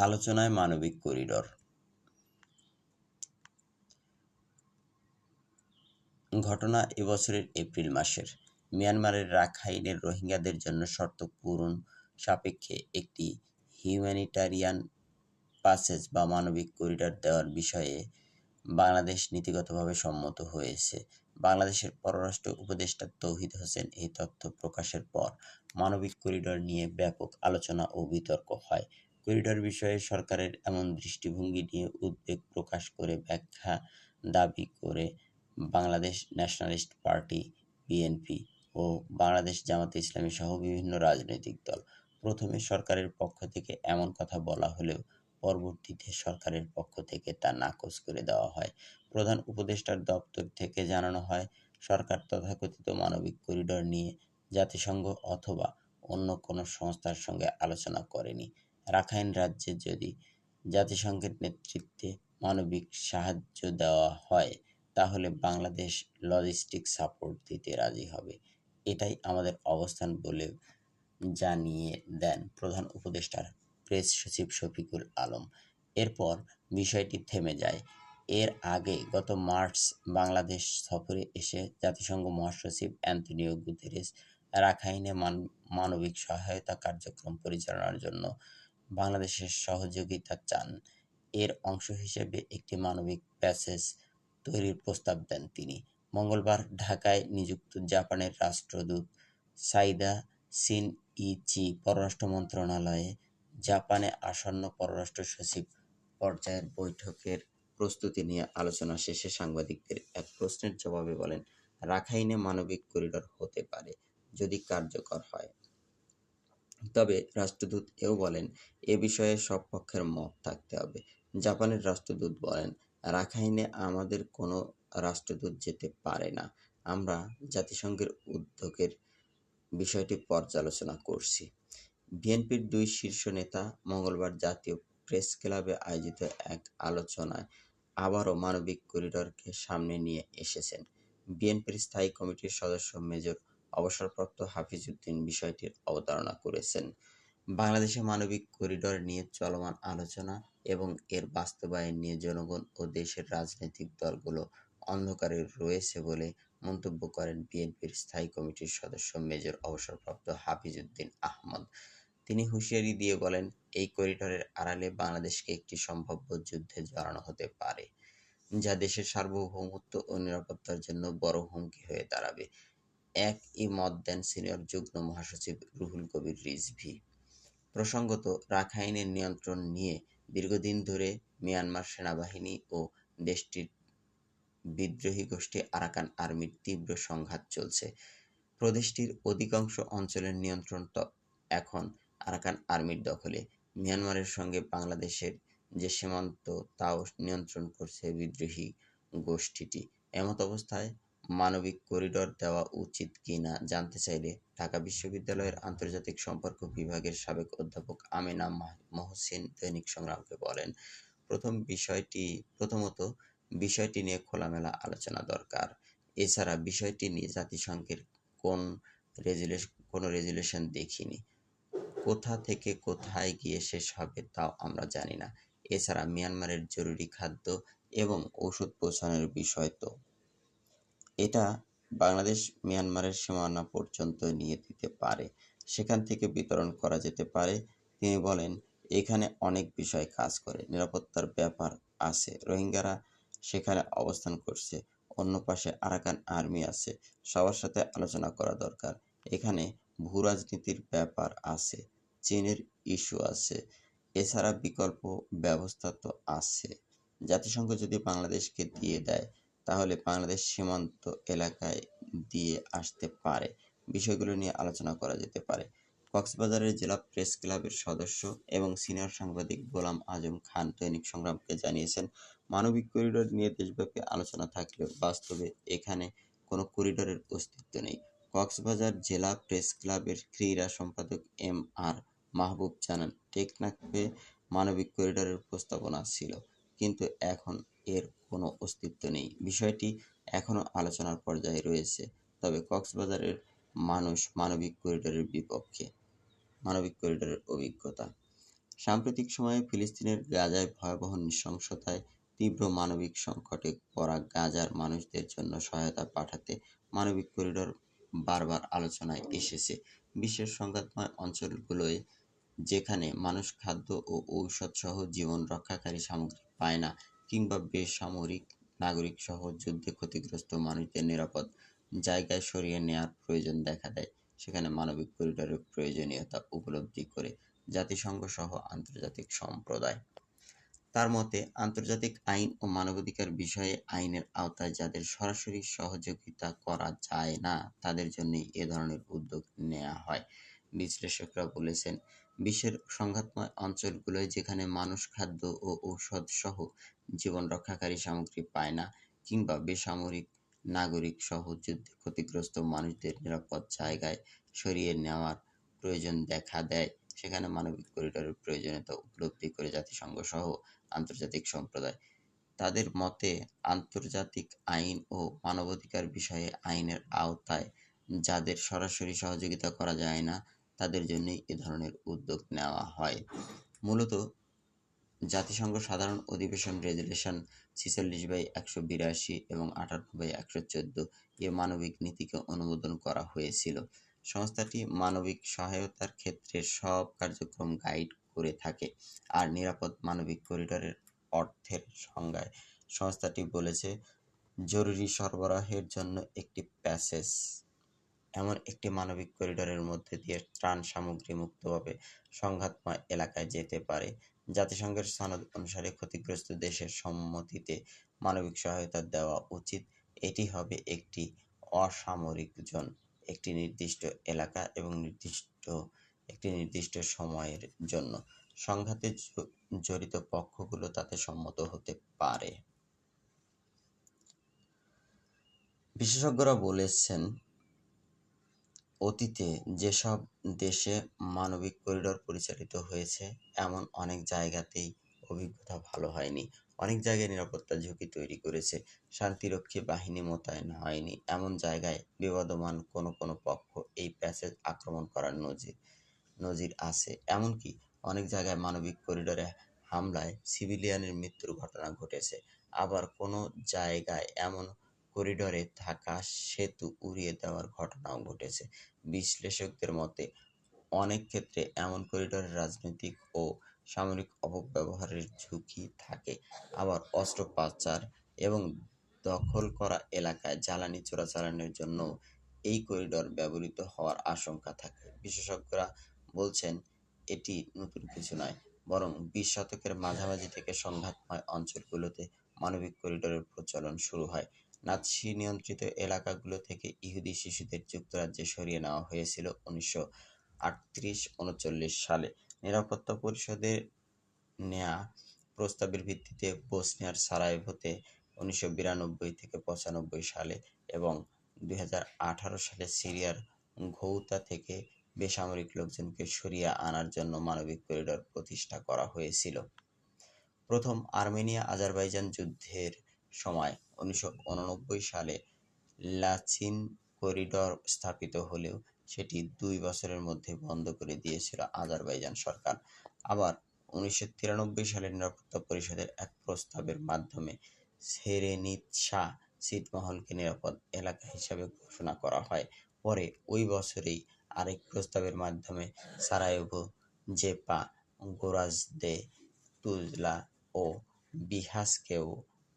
আলোচনায় মানবিক করিডোর। ঘটনা এবছরের এপ্রিল মাসের। মিয়ানমারের রাখাইনের রোহিঙ্গাদের জন্য শর্ত পূরণ সাপেক্ষে একটি হিউম্যানিটারিয়ান পাসেজ বা মানবিক করিডোর দেওয়ার বিষয়ে বাংলাদেশ নীতিগতভাবে সম্মত হয়েছে। বাংলাদেশের পররাষ্ট্র উপদেষ্টা তৌহিদ হোসেন এই তথ্য প্রকাশের পর মানবিক করিডোর নিয়ে ব্যাপক আলোচনা ও বিতর্ক হয়। করিডোর বিষয়ে সরকারের এমন দৃষ্টিভঙ্গি নিয়ে উদ্বেগ প্রকাশ করে ব্যাখ্যা দাবি করে বাংলাদেশ ন্যাশনালিস্ট পার্টি, বিএনপি ও বাংলাদেশ জামাতে ইসলামী সহ বিভিন্ন রাজনৈতিক দল। প্রথমে সরকারের পক্ষ থেকে এমন কথা বলা হলেও পরবর্তীতে সরকারের পক্ষ থেকে তা নাকচ করে দেওয়া হয়। প্রধান উপদেষ্টার দপ্তর থেকে জানানো হয়, সরকার তথাকথিত মানবিক করিডর নিয়ে জাতিসংঘ অথবা অন্য কোনো সংস্থার সঙ্গে আলোচনা করেনি। রাখাইন রাজ্যে যদি জাতিসংঘের নেতৃত্বে মানবিক সাহায্য দেওয়া হয়, তাহলে বাংলাদেশ লজিস্টিক সাপোর্ট দিতে রাজি হবে। এটাই আমাদের অবস্থান বলে জানিয়ে দেন প্রধান উপদেষ্টার প্রেস সচিব শফিকুল আলম। এরপর বিষয়টি থেমে যায়। এর আগে গত মার্চ বাংলাদেশ সফরে এসে জাতিসংঘ মহাসচিব অ্যান্তনিও গুতেরেস রাখাইনে মানবিক সহায়তা কার্যক্রম পরিচালনার জন্য বাংলাদেশের সহযোগিতা চান। এর অংশ হিসেবে একটি মানবিক প্যাসেজ তৈরির প্রস্তাব দেন তিনি। মঙ্গলবার ঢাকায় নিযুক্ত জাপানের রাষ্ট্রদূত সাইদা সিন ইচি পররাষ্ট্র মন্ত্রণালয়ে জাপানে আসন্ন পররাষ্ট্র সচিব পর্যায়ের বৈঠকের প্রস্তুতি নিয়ে আলোচনা শেষে সাংবাদিকদের এক প্রশ্নের জবাবে বলেন, রাখাইনে মানবিক করিডোর হতে পারে যদি কার্যকর হয়। তবে রাষ্ট্রদূত এও বলেন, এ বিষয়ে সব পক্ষের মত থাকতে হবে। জাপানের রাষ্ট্রদূত বলেন, রাখাইনে আমাদের কোনো রাষ্ট্রদূত যেতে পারে না। আমরা জাতিসংঘের উদ্যোগের বিষয়টি পর্যালোচনা করছি। বিএনপির দুই শীর্ষ নেতা মঙ্গলবার জাতীয় প্রেস ক্লাবে আয়োজিত এক আলোচনায় আবারও মানবিক করিডরকে সামনে নিয়ে এসেছেন। বিএনপির স্থায়ী কমিটির সদস্য মেজর অবসরপ্রাপ্ত হাফিজউদ্দিন বিষয়টির অবতারণা করেছেন। বাংলাদেশে মানবিক করিডর নিয়ে চলমান আলোচনা এবং এর বাস্তবায়ন নিয়ে জনগণ ও দেশের রাজনৈতিক দলগুলো অন্ধকারে রয়েছে বলে মন্তব্য করেন বিএনপির স্থায়ী কমিটির সদস্য মেজর অবসরপ্রাপ্ত হাফিজউদ্দিন আহমদ। তিনি হুঁশিয়ারি দিয়ে বলেন, এই করিডরের আড়ালে বাংলাদেশকে একটি সম্ভাব্য যুদ্ধে জড়ানো হতে পারে, যা দেশের সার্বভৌমত্ব ও নিরাপত্তার জন্য বড় হুমকি হয়ে দাঁড়াবে। এক ই মত দেন সিনিয়র যুগ্ম মহাসচিব রুহুল কবির রিজভি। প্রসঙ্গত, রাখাইনের নিয়ন্ত্রণ নিয়ে দীর্ঘদিন ধরে মিয়ানমার সেনাবাহিনী ও দেশটির বিদ্রোহী গোষ্ঠী আরাকান আর্মির তীব্র সংঘাত চলছে। প্রদেশটির অধিকাংশ অঞ্চলের নিয়ন্ত্রণ এখন আরাকান আর্মির দখলে। মিয়ানমারের সঙ্গে বাংলাদেশের যে সীমান্ত, তাও নিয়ন্ত্রণ করছে বিদ্রোহী গোষ্ঠীটি। এমত অবস্থায় মানবিক করিডর দেওয়া উচিত কিনা জানতে চাইলে ঢাকা বিশ্ববিদ্যালয়ের আন্তর্জাতিক সম্পর্ক বিভাগের সাবেক অধ্যাপক আমিনা মহসিন দৈনিক সংগ্রামকে বলেন, প্রথম বিষয়টি, প্রথমত বিষয়টি নিয়ে খোলামেলা আলোচনা দরকার। এছাড়া বিষয়টি নিয়ে জাতিসংঘের কোন রেজুলেশন কোনো রেজুলেশন দেখিনি। কোথা থেকে কোথায় গিয়ে শেষ হবে তাও আমরা জানি না। এছাড়া মিয়ানমারের জরুরি খাদ্য এবং ওষুধ পৌঁছানোর বিষয় তো এটা বাংলাদেশ মিয়ানমারের সীমানা পর্যন্ত নিয়ে দিতে পারে। সেখান থেকে বিতরণ করা যেতে পারে। তিনি বলেন, এখানে অনেক বিষয় কাজ করে, নিরাপত্তার ব্যাপার আছে, রোহিঙ্গারা সেখানে অবস্থান করছে, অন্য পাশে আরাকান আর্মি আছে, সবার সাথে আলোচনা করা দরকার, এখানে ভূ রাজনীতির ব্যাপার আছে, চীনের ইস্যু আছে, এছাড়া বিকল্প ব্যবস্থা তো আছে। জাতিসংঘ যদি বাংলাদেশকে দিয়ে দেয় তাহলে বাংলাদেশ সীমান্ত এলাকায় দিয়ে আসতে পারে। বিষয়গুলো নিয়ে আলোচনা করা যেতে পারে। কক্সবাজারের জেলা প্রেস ক্লাবের সদস্য এবং সিনিয়র সাংবাদিক গোলাম আজম খান দৈনিক সংগ্রামকে জানিয়েছেন, মানবিক করিডোর নিয়ে দেশব্যাপী আলোচনা থাকলেও বাস্তবে এখানে কোনো করিডোরের অস্তিত্ব নেই। কক্সবাজার জেলা প্রেস ক্লাবের ক্রীড়া সম্পাদক এম আর মাহবুব জানান, টেকনাফে মানবিক করিডোরের প্রস্তাবনা ছিল। কিন্তু এখন এর কোনো অস্তিত্ব নেই। বিষয়টি এখনও আলোচনার পর্যায়ে রয়েছে, তবে কক্সবাজারের মানুষ মানবিক করিডোরের বিপক্ষে, মানবিক করিডোরের অভিজ্ঞতা। সাম্প্রতিক সময়ে ফিলিস্তিনের গাজায় ভয়াবহ নৃশংসতায় তীব্র মানবিক সংকটে পড়া গাজার মানুষদের জন্য সহায়তা পাঠাতে মানবিক করিডোর বারবার আলোচনায় এসেছে। বিশ্বের সংঘাতময় অঞ্চলগুলোয় যেখানে মানুষ খাদ্য ও ঔষধসহ জীবন রক্ষাকারী সামগ্রী পায় না কিংবা বেসামরিক নাগরিকসহ যুদ্ধে ক্ষতিগ্রস্ত মানুষদের নিরাপদ জায়গায় সরিয়ে নেওয়ার প্রয়োজন দেখা দেয়। সেখানে মানবিক করিডোরের প্রয়োজনীয়তা উপলব্ধি করে জাতিসংঘ সহ আন্তর্জাতিক সম্প্রদায়। তার মতে, আন্তর্জাতিক আইন ও মানবাধিকার বিষয়ে আইনের আওতায় যাদের সরাসরি সহযোগিতা করা যায় না, তাদের জন্যই এ ধরনের উদ্যোগ নেওয়া হয়। বিশ্লেষকরা বলেছেন বিশ্বের সংঘাতময় অঞ্চলগুলোয় যেখানে মানুষ, খাদ্য ও ঔষধ সহ জীবন রক্ষাকারী সামগ্রী পায় না কিংবা বেসামরিক নাগরিক সহ যুদ্ধে ক্ষতিগ্রস্ত মানুষদের নিরাপদ জায়গায় সরিয়ে নেওয়ার প্রয়োজন দেখা দেয়। সেখানে মানবিক করিডোরের প্রয়োজনীয়তা উপলব্ধি করে জাতিসংঘ সহ আন্তর্জাতিক সম্প্রদায় তাদের মতে আন্তর্জাতিক আইন ও মানবাধিকার বিষয়ে আইনের আওতায় যাদের সরাসরি সহযোগিতা করা যায় না তাদের জন্যই এ ধরনের উদ্যোগ নেওয়া হয়। মূলত জাতিসংঘ সাধারণ অধিবেশন রেজুলেশন ছিচল্লিশ বাই একশো বিরাশি এবং আটান্ন বাই একশো চোদ্দ এ মানবিক নীতিকে অনুমোদন করা হয়েছিল। সংস্থাটি মানবিক সহায়তার ক্ষেত্রে সব কার্যক্রম গাইড করে থাকে আর নিরাপদ মানবিক করিডোরের অর্থের সংজ্ঞায়। সংস্থাটি বলেছে, জরুরি সরবরাহের জন্য একটি প্যাসেজ এমন একটি মানবিক করিডোরের মধ্যে দিয়ে ত্রাণ সামগ্রী মুক্তভাবে সংঘাতময় এলাকায় যেতে পারে। জাতিসংঘের সনদ অনুসারে ক্ষতিগ্রস্ত দেশের সম্মতিতে মানবিক সহায়তা দেওয়া উচিত। এটি হবে একটি অসামরিক জোন, একটি নির্দিষ্ট এলাকা এবং নির্দিষ্ট, একটি নির্দিষ্ট সময়ের জন্য। সংঘাতে জড়িত পক্ষগুলো তাতে সম্মত হতে পারে। বিশেষজ্ঞরা বলেছেন অতীতে যেসব দেশে মানবিক করিডোর পরিচালিত হয়েছে, এমন অনেক জায়গাতেই অভিজ্ঞতা ভালো হয়নি। অনেক জায়গায় নিরাপত্তা ঝুঁকি তৈরি করেছে, শান্তিরক্ষী বাহিনী মোতায়েন হয়নি, এমন জায়গায় বিবাদমান কোনো কোনো পক্ষ এই প্যাসেজ আক্রমণ করার নজির নজির আছে। এমনকি অনেক জায়গায় মানবিক করিডোরে হামলায় সিভিলিয়ানের মৃত্যুর ঘটনা ঘটেছে, আবার কোনো জায়গায় এমন করিডোরে থাকা সেতু উড়িয়ে দেওয়ার ঘটনাও ঘটেছে। বিশ্লেষকদের মতে, অনেক ক্ষেত্রে এমন করিডোরে রাজনৈতিক ও সামরিক অপব্যবহারের ঝুঁকি থাকে। আবার অস্ত্র পাচার এবং দখল করা এলাকায় জ্বালানি চোরাচালানের জন্য এই করিডোর ব্যবহৃত হওয়ার আশঙ্কা থাকে। বিশেষজ্ঞরা বলছেন, এটি নতুন কিছু নয়, বরং বিশ শতকের মাঝামাঝি থেকে সংঘাতময় অঞ্চলগুলোতে মানবিক করিডোরের প্রচলন শুরু হয়। নাৎসি নিয়ন্ত্রিত এলাকাগুলো থেকে ইহুদি শিশুদের যুক্তরাজ্যে সরিয়ে নেওয়া হয়েছিল উনিশশো আটত্রিশ উনচল্লিশ সালে। নিরাপত্তা পরিষদের নেয়া প্রস্তাবের ভিত্তিতে বোসনিয়ার সারায়েভোতে উনিশশো বিরানব্বই থেকে পঁচানব্বই সালে এবং দুই হাজার আঠারো সালে সিরিয়ার ঘৌতা থেকে বেসামরিক লোকজনকে সরিয়ে আনার জন্য মানবিক করিডোর প্রতিষ্ঠা করা হয়েছিল। প্রথম আর্মেনিয়া আজারবাইজান যুদ্ধের সময় উনিশশো উননব্বই সালে লাচিন করিডর স্থাপিত হলেও সেটি দুই বছরের মধ্যে বন্ধ করে দিয়েছিল আজারবাইজান সরকার। আবার উনিশশো সালে নিরাপত্তা পরিষদের এক প্রস্তাবের মাধ্যমে সেরেনিৎসা ছিটমহলকে নিরাপদ এলাকা হিসাবে ঘোষণা করা হয়। পরে ওই বছরেই আরেক প্রস্তাবের মাধ্যমে সারায়েভো জেপা, গোরাজদে, তুজলা ও বিহাসকেও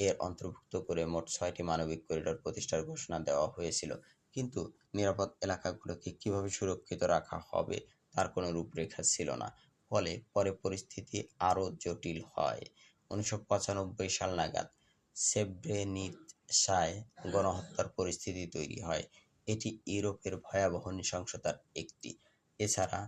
এর অন্তর্ভুক্ত করে মোট ছয়টি মানবিক করিডোর প্রতিষ্ঠার ঘোষণা দেওয়া হয়েছিল। কিন্তু নিরাপদ এলাকাগুলোকে কীভাবে সুরক্ষিত রাখা হবে তার কোনো রূপরেখা ছিল না। ফলে পরে পরিস্থিতি আরও জটিল হয়। উনিশশো পঁচানব্বই সাল নাগাদ সেব্রেনিৎসায় গণহত্যার পরিস্থিতি তৈরি হয়। এটি ইউরোপের ভয়াবহ নৃশংসতার একটি। এছাড়া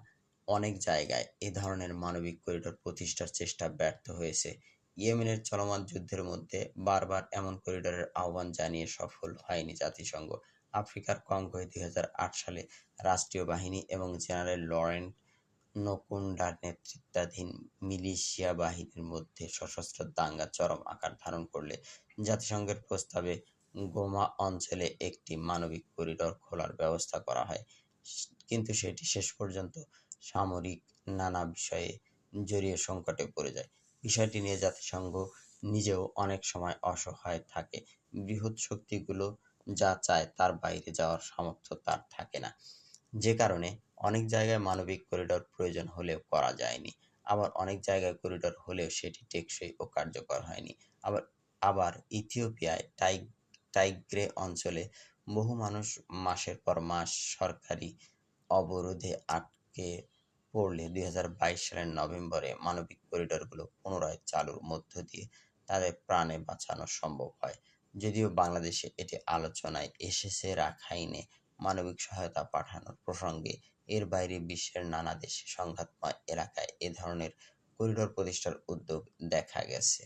অনেক জায়গায় এ ধরনের মানবিক করিডোর প্রতিষ্ঠার চেষ্টা ব্যর্থ হয়েছে। ইয়েমেনের চলমান যুদ্ধের মধ্যে বারবার এমন করিডোরের আহ্বান জানিয়ে সফল হয়নি জাতিসংঘ। আফ্রিকার কঙ্গোয় দুই সালে রাষ্ট্রীয় বাহিনী এবং জেনারেল লরেন্ট নকুন্ডার নেতৃত্বাধীন মিলিশিয়া বাহিনীর মধ্যে সশস্ত্র দাঙ্গা চরম আকার ধারণ করলে জাতিসংঘের প্রস্তাবে গোমা অঞ্চলে একটি মানবিক করিডোর খোলার ব্যবস্থা করা হয়। কিন্তু সেটি শেষ পর্যন্ত সামরিক নানা বিষয়ে জড়িয়ে সংকটে পড়ে যায়। বিষয়টি নিয়ে জাতিসংঘ নিজেও অনেক সময় অসহায় থাকে। বৃহৎ শক্তিগুলো যা চায় তার বাইরে যাওয়ার সামর্থ্য তার থাকে না। যে কারণে অনেক জায়গায় মানবিক করিডোর প্রয়োজন হলেও করা যায়নি। আবার অনেক জায়গায় করিডোর হলেও সেটি টেকসই ও কার্যকর হয়নি। আবার আবার ইথিওপিয়ায় টাই, টাইগ্রে অঞ্চলে বহু মানুষ মাসের পর মাস সরকারি অবরোধে আটকে পড়লে দুই হাজার বাইশ সালের নভেম্বরে মানবিক করিডোরগুলো পুনরায় চালুর মধ্য দিয়ে তাদের প্রাণে বাঁচানো সম্ভব হয়। যদিও বাংলাদেশে এটি আলোচনায় এসেছে রাখাইনে মানবিক সহায়তা পাঠানোর প্রসঙ্গে, এর বাইরে বিশ্বের নানা দেশে সংঘাতময় এলাকায় এ ধরনের করিডোর প্রতিষ্ঠার উদ্যোগ দেখা গেছে।